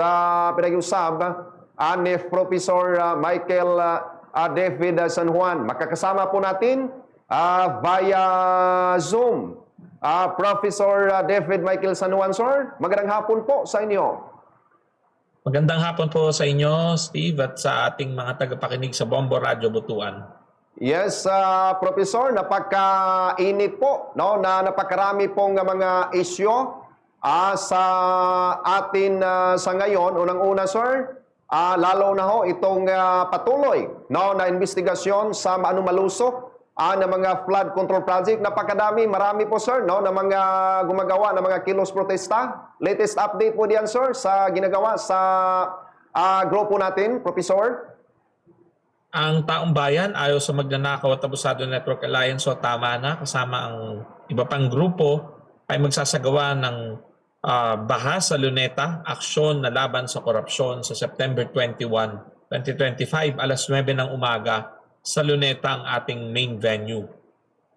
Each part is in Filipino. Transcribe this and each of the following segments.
sa uh, ni Professor ah, Michael ah, David San Juan. Makakasama po natin ah, via Zoom. Ah, Professor ah, David Michael San Juan, sir. Magandang hapon po sa inyo. Magandang hapon po sa inyo, Steve, at sa ating mga tagapakinig sa Bombo Radio Butuan. Yes, ah, Professor, napaka-init po, no, na napakarami pong mga isyo ah, sa atin ah, sa ngayon. Unang-una, sir, ah, lalo na ho itong ah, patuloy no, na investigasyon sa anumalusok ah, ng mga flood control project. Napakadami, marami po, sir, no, na mga gumagawa ng mga kilos protesta. Latest update po diyan, sir, sa ginagawa sa ah, grupo natin, Professor. Ang taong bayan ayaw sa magnanakaw at abusado network alliance so tama na kasama ang iba pang grupo ay magsasagawa ng ah, baha Luneta, aksyon na laban sa korupsyon sa September 21, 2025 alas 9 ng umaga sa Luneta ang ating main venue.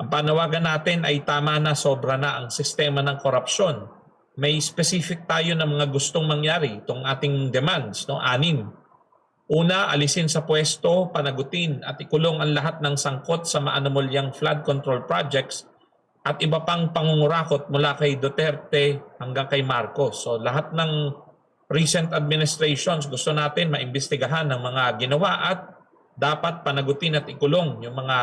Ang panawagan natin ay tama na sobra na ang sistema ng korupsyon. May specific tayo ng mga gustong mangyari itong ating demands, no? anim. Una, alisin sa pwesto, panagutin at ikulong ang lahat ng sangkot sa maanomalyang flood control projects at iba pang pangungurakot mula kay Duterte hanggang kay Marcos. So lahat ng recent administrations gusto natin maimbestigahan ng mga ginawa at dapat panagutin at ikulong yung mga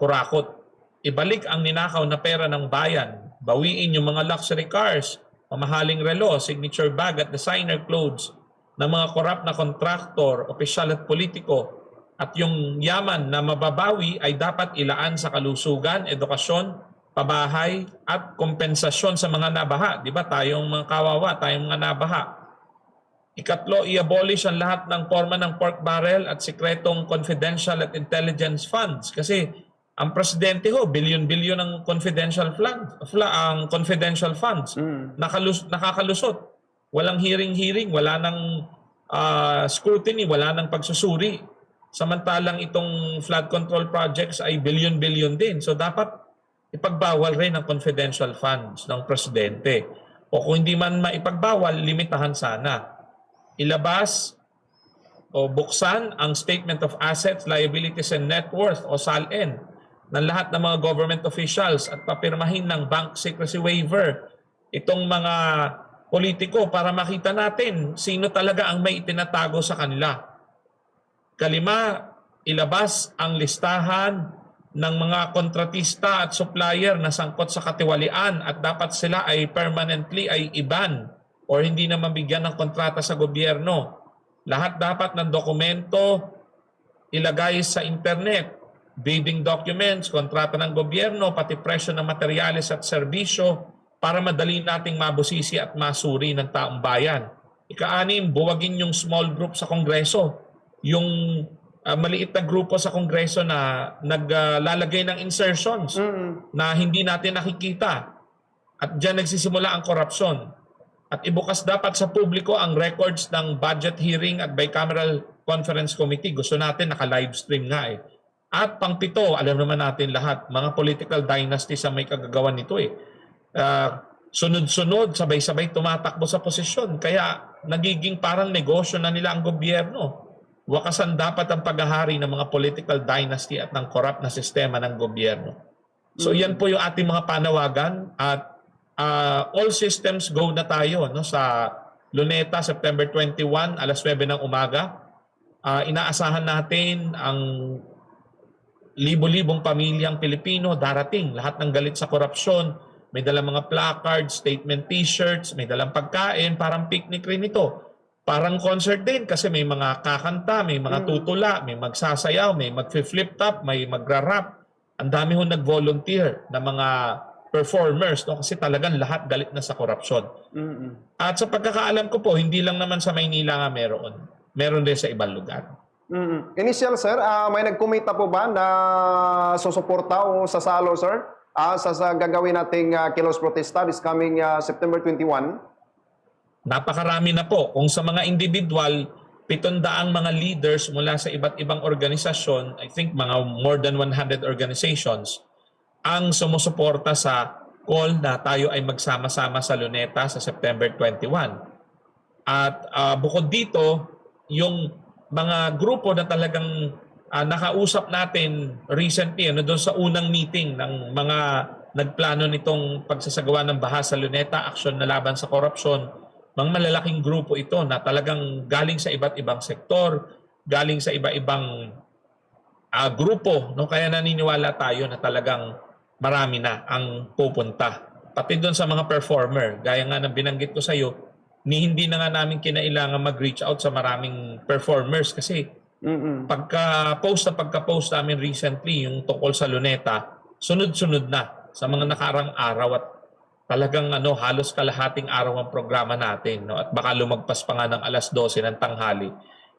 kurakot. Ibalik ang ninakaw na pera ng bayan, bawiin yung mga luxury cars, mamahaling relo, signature bag at designer clothes ng mga korap na kontraktor, opisyal at politiko at yung yaman na mababawi ay dapat ilaan sa kalusugan, edukasyon, pabahay at kompensasyon sa mga nabaha. Di ba? Tayong mga kawawa, tayong mga nabaha. Ikatlo, i-abolish ang lahat ng forma ng pork barrel at sikretong confidential at intelligence funds. Kasi ang presidente ho, billion-billion ang confidential fund, fla, ang confidential funds. Nakalus, nakakalusot. Walang hearing-hearing, wala nang ah, scrutiny, wala nang pagsusuri. Samantalang itong flood control projects ay billion-billion din. So dapat ipagbawal rin ang confidential funds ng presidente. O kung hindi man maipagbawal, limitahan sana. Ilabas o buksan ang Statement of Assets, Liabilities and Net Worth o SALN ng lahat ng mga government officials at papirmahin ng bank secrecy waiver itong mga politiko para makita natin sino talaga ang may itinatago sa kanila. Kalima, ilabas ang listahan ng mga kontratista at supplier na sangkot sa katiwalian at dapat sila ay permanently ay iban or hindi na mabigyan ng kontrata sa gobyerno. Lahat dapat ng dokumento ilagay sa internet, bidding documents, kontrata ng gobyerno, pati presyo ng materyales at serbisyo para madali nating mabusisi at masuri ng taong bayan. Ika-anim, buwagin yung small group sa Kongreso. Yung ah, maliit na grupo sa Kongreso na naglalagay ng insertions na hindi natin nakikita. At diyan nagsisimula ang korupsyon. At ibukas dapat sa publiko ang records ng budget hearing at bicameral conference committee. Gusto natin naka-live stream nga eh. At pangpito, alam naman natin lahat, mga political dynasty sa may kagagawan nito eh. Ah, sunod-sunod, sabay-sabay tumatakbo sa posisyon. Kaya nagiging parang negosyo na nila ang gobyerno. Wakasan dapat ang paghahari ng mga political dynasty at ng corrupt na sistema ng gobyerno. So yan po yung ating mga panawagan at ah, all systems go na tayo no sa Luneta September 21 alas 9 ng umaga. Ah, inaasahan natin ang libo-libong pamilyang Pilipino darating lahat ng galit sa korupsyon may dalang mga placards, statement t-shirts, may dalang pagkain, parang picnic rin ito. Parang concert din kasi may mga kakanta, may mga tutula, may magsasayaw, may mag-flip top, may magra-rap. Ang dami ho nag-volunteer na mga performers no kasi talagang lahat galit na sa korupsyon. At sa pagkakaalam ko po, hindi lang naman sa Maynila nga meron. Meron din sa ibang lugar. mm Initial, sir, ah, may nagkumita po ba na susuporta o sasalo, sir? Ah, sa, sa gagawin nating ah, kilos protesta this coming ah, September 21? Napakarami na po. Kung sa mga individual, pitondaang mga leaders mula sa iba't ibang organisasyon, I think mga more than 100 organizations, ang sumusuporta sa call na tayo ay magsama-sama sa Luneta sa September 21. At ah, bukod dito, yung mga grupo na talagang ah, nakausap natin recently ano doon sa unang meeting ng mga nagplano nitong pagsasagawa ng bahasa Luneta, aksyon na laban sa korupsyon, mga malalaking grupo ito na talagang galing sa iba't ibang sektor, galing sa iba-ibang ah, grupo, no? Kaya naniniwala tayo na talagang marami na ang pupunta. Pati doon sa mga performer, gaya nga ng binanggit ko sa iyo, ni hindi na nga namin kinailangan mag-reach out sa maraming performers kasi Mm-mm. pagka-post na pagka-post namin recently yung tungkol sa Luneta, sunod-sunod na sa mga nakarang araw at talagang ano halos kalahating araw ang programa natin no at baka lumagpas pa nga ng alas 12 ng tanghali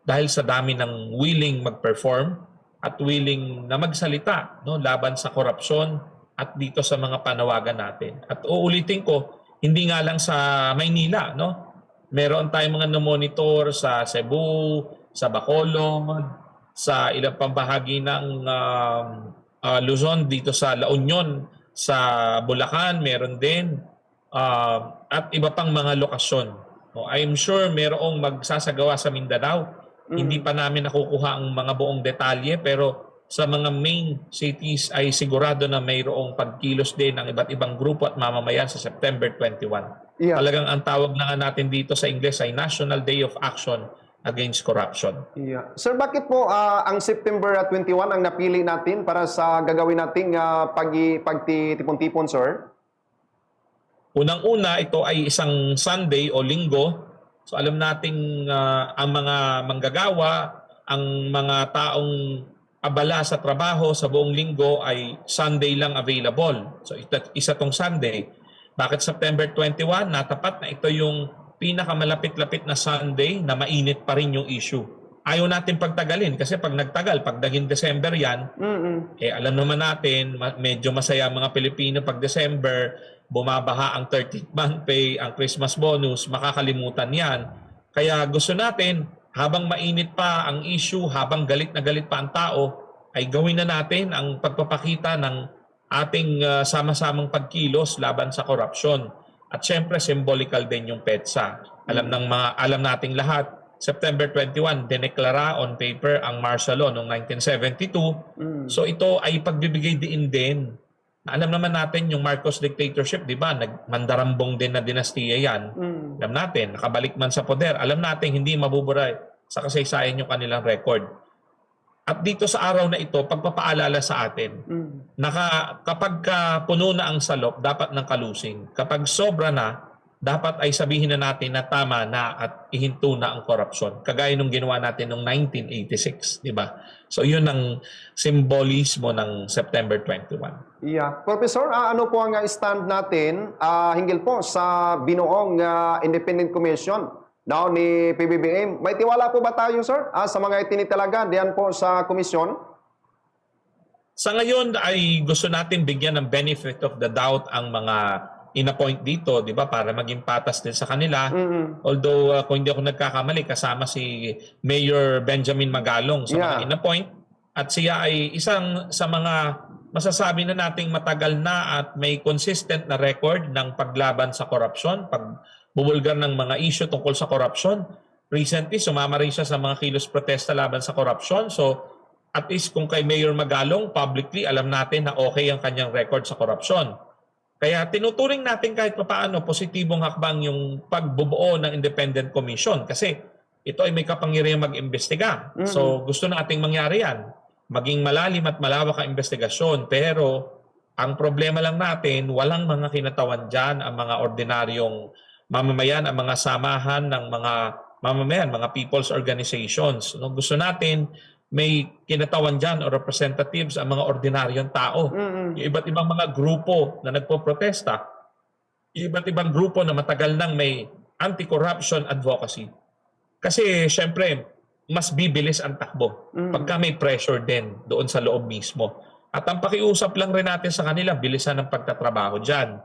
dahil sa dami ng willing mag-perform at willing na magsalita no laban sa korupsyon at dito sa mga panawagan natin. At uulitin ko, hindi nga lang sa Maynila no. Meron tayong mga na-monitor sa Cebu, sa Bacolod, sa ilang pang bahagi ng um, ah, Luzon dito sa La Union, sa Bulacan meron din ah, at iba pang mga lokasyon. No, I'm sure merong magsasagawa sa Mindanao. Hindi pa namin nakukuha ang mga buong detalye pero sa mga main cities ay sigurado na mayroong pagkilos din ng iba't ibang grupo at mamamayan sa September 21. Yeah. Talagang ang tawag na nga natin dito sa Ingles ay National Day of Action Against Corruption. Yeah. Sir, bakit po ah, ang September ah, 21 ang napili natin para sa gagawin nating uh, pag pagtitipon-tipon, sir? Unang-una, ito ay isang Sunday o linggo. So alam nating ah, ang mga manggagawa, ang mga taong abala sa trabaho sa buong linggo ay Sunday lang available. So isa tong Sunday. Bakit September 21? Natapat na ito yung pinakamalapit-lapit na Sunday na mainit pa rin yung issue. Ayaw natin pagtagalin kasi pag nagtagal, pag naging December yan, Mm-mm. eh alam naman natin, ma- medyo masaya mga Pilipino pag December, bumabaha ang 30th month pay, ang Christmas bonus, makakalimutan yan. Kaya gusto natin, habang mainit pa ang issue, habang galit na galit pa ang tao, ay gawin na natin ang pagpapakita ng ating uh, sama-samang pagkilos laban sa korupsyon. At syempre, symbolical din yung PEDSA. Alam ng mga alam nating lahat, September 21, dineklara on paper ang martial law noong 1972 Mm. So ito ay pagbibigay diin din. Alam naman natin yung Marcos dictatorship, di ba? Nagmandarambong din na dinastiya yan. Mm. Alam natin, nakabalik man sa poder. Alam natin, hindi mabubura sa kasaysayan yung kanilang record. At dito sa araw na ito, pagpapaalala sa atin, Mm. naka, kapag ka puno na ang salop, dapat ng kalusing. Kapag sobra na, dapat ay sabihin na natin na tama na at ihinto na ang korupsyon. Kagaya nung ginawa natin noong 1986, di ba? So yun ang simbolismo ng September 21. Yeah. Professor, ah, ano po ang stand natin ah, hinggil po sa binuong ah, Independent Commission now ni PBBM? May tiwala po ba tayo, sir, ah, sa mga itinitalaga diyan po sa komisyon? Sa ngayon ay gusto natin bigyan ng benefit of the doubt ang mga inappoint dito, di ba? Para maging patas din sa kanila. Mm-mm. Although uh, kung hindi ako nagkakamali, kasama si Mayor Benjamin Magalong sa mga Yeah. inappoint. At siya ay isang sa mga masasabi na nating matagal na at may consistent na record ng paglaban sa korupsyon, pag bumulgar ng mga issue tungkol sa korupsyon. Recently, sumama rin siya sa mga kilos protesta laban sa korupsyon. So, at least kung kay Mayor Magalong, publicly, alam natin na okay ang kanyang record sa korupsyon. Kaya tinuturing natin kahit papaano positibong hakbang yung pagbubuo ng independent commission kasi ito ay may kapangyarihan mag-imbestiga. So gusto nating mangyari yan. Maging malalim at malawak ang investigasyon pero ang problema lang natin, walang mga kinatawan dyan ang mga ordinaryong mamamayan, ang mga samahan ng mga mamamayan, mga people's organizations. No, gusto natin may kinatawan dyan o representatives ang mga ordinaryong tao. Mm-mm. Yung iba't ibang mga grupo na nagpo-protesta, yung iba't ibang grupo na matagal nang may anti-corruption advocacy. Kasi syempre, mas bibilis ang takbo Mm. pagka may pressure din doon sa loob mismo. At ang pakiusap lang rin natin sa kanila, bilisan ng pagtatrabaho dyan.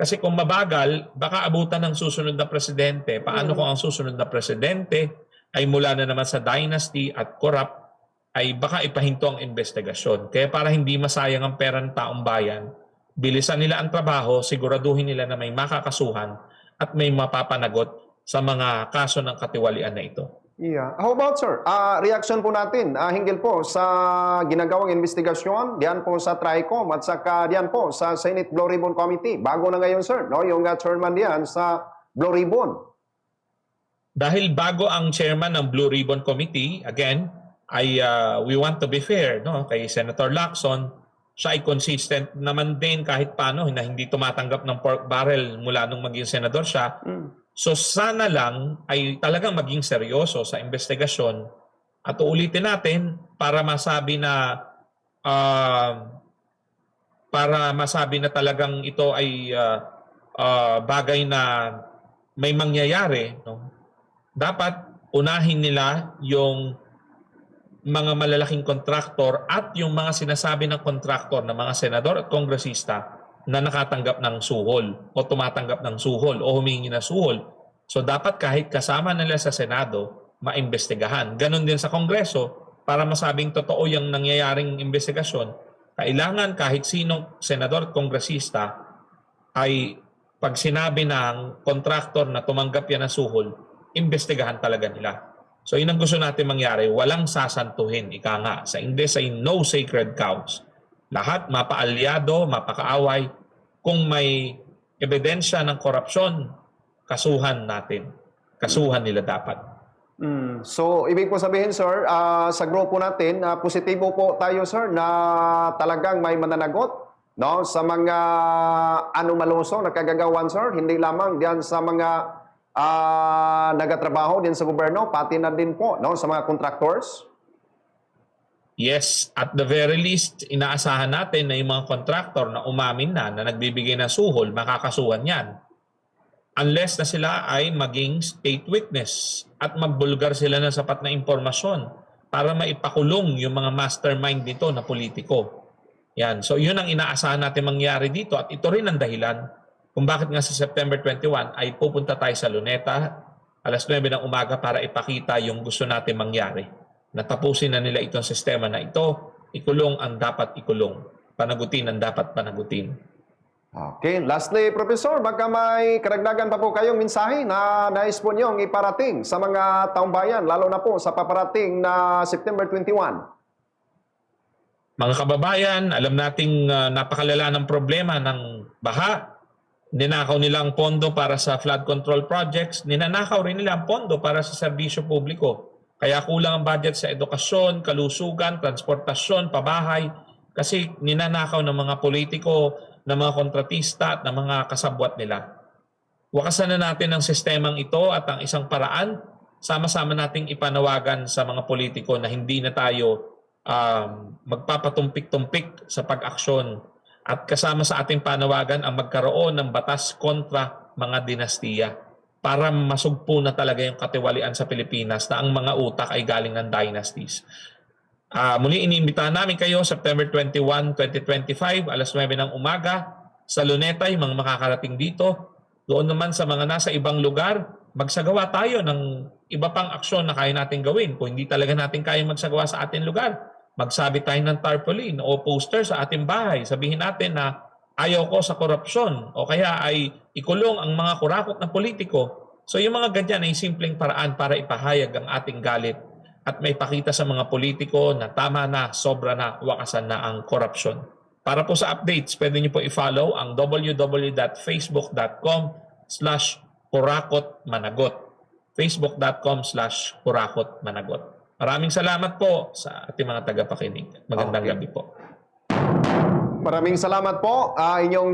Kasi kung mabagal, baka abutan ng susunod na presidente. Paano Mm. kung ang susunod na presidente ay mula na naman sa dynasty at corrupt, ay baka ipahinto ang investigasyon. Kaya para hindi masayang ang pera ng taong bayan, bilisan nila ang trabaho, siguraduhin nila na may makakasuhan at may mapapanagot sa mga kaso ng katiwalian na ito. Yeah. How about sir? Ah, reaction po natin ah, hinggil po sa ginagawang investigasyon diyan po sa TRICOM at saka diyan po sa Senate Blue Ribbon Committee. Bago na ngayon sir, no, yung ah, chairman diyan sa Blue Ribbon. Dahil bago ang chairman ng Blue Ribbon Committee, again, ay uh, we want to be fair no kay Senator Lacson. Siya ay consistent naman din kahit paano na hindi tumatanggap ng pork barrel mula nung maging senador siya. Mm. So sana lang ay talagang maging seryoso sa investigasyon at uulitin natin para masabi na ah, para masabi na talagang ito ay ah, ah, bagay na may mangyayari no? Dapat unahin nila yung mga malalaking kontraktor at yung mga sinasabi ng kontraktor ng mga senador at kongresista na nakatanggap ng suhol o tumatanggap ng suhol o humingi ng suhol. So dapat kahit kasama nila sa Senado, maimbestigahan. Ganon din sa Kongreso para masabing totoo yung nangyayaring investigasyon. Kailangan kahit sinong senador at kongresista ay pag sinabi ng kontraktor na tumanggap yan ng suhol, imbestigahan talaga nila. So yun ang gusto natin mangyari, walang sasantuhin, ika nga, sa Ingles ay no sacred cows. Lahat mapaalyado, mapakaaway, kung may ebidensya ng korupsyon, kasuhan natin. Kasuhan nila dapat. Mm. So, ibig po sabihin, sir, ah, sa grupo natin, ah, positibo po tayo, sir, na talagang may mananagot no, sa mga anomaluso na kagagawan, sir. Hindi lamang diyan sa mga ah, nagatrabaho din sa gobyerno, pati na din po no, sa mga contractors. Yes, at the very least, inaasahan natin na yung mga kontraktor na umamin na na nagbibigay ng suhol, makakasuhan yan. Unless na sila ay maging state witness at magbulgar sila ng sapat na impormasyon para maipakulong yung mga mastermind nito na politiko. Yan. So yun ang inaasahan natin mangyari dito at ito rin ang dahilan kung bakit nga sa September 21 ay pupunta tayo sa Luneta alas 9 ng umaga para ipakita yung gusto natin mangyari. Natapusin na nila itong sistema na ito, ikulong ang dapat ikulong, panagutin ang dapat panagutin. Okay, lastly, Professor, baka may karagdagan pa po kayong mensahe na nais po niyong iparating sa mga taong bayan, lalo na po sa paparating na September 21. Mga kababayan, alam nating uh, napakalala ng problema ng baha. Ninakaw nila ang pondo para sa flood control projects. Ninanakaw rin nila ang pondo para sa serbisyo publiko. Kaya kulang ang budget sa edukasyon, kalusugan, transportasyon, pabahay. Kasi ninanakaw ng mga politiko, ng mga kontratista at ng mga kasabwat nila. Wakasan na natin ang sistemang ito at ang isang paraan, sama-sama nating ipanawagan sa mga politiko na hindi na tayo um, magpapatumpik-tumpik sa pag-aksyon at kasama sa ating panawagan ang magkaroon ng batas kontra mga dinastiya para masugpo na talaga yung katiwalian sa Pilipinas na ang mga utak ay galing ng dynasties. Ah, muli inimbitahan namin kayo September 21, 2025, alas 9 ng umaga sa Luneta, yung mga makakarating dito. Doon naman sa mga nasa ibang lugar, magsagawa tayo ng iba pang aksyon na kaya natin gawin. Kung hindi talaga natin kaya magsagawa sa ating lugar, magsabi tayo ng tarpaulin o poster sa ating bahay. Sabihin natin na ayaw ko sa korupsyon o kaya ay ikulong ang mga kurakot na politiko. So yung mga ganyan ay simpleng paraan para ipahayag ang ating galit at may pakita sa mga politiko na tama na, sobra na, wakasan na ang korupsyon. Para po sa updates, pwede niyo po i-follow ang www.facebook.com slash kurakotmanagot. facebook.com slash kurakotmanagot. Maraming salamat po sa ating mga tagapakinig. Magandang Okay. gabi po. Maraming salamat po. Ah, inyong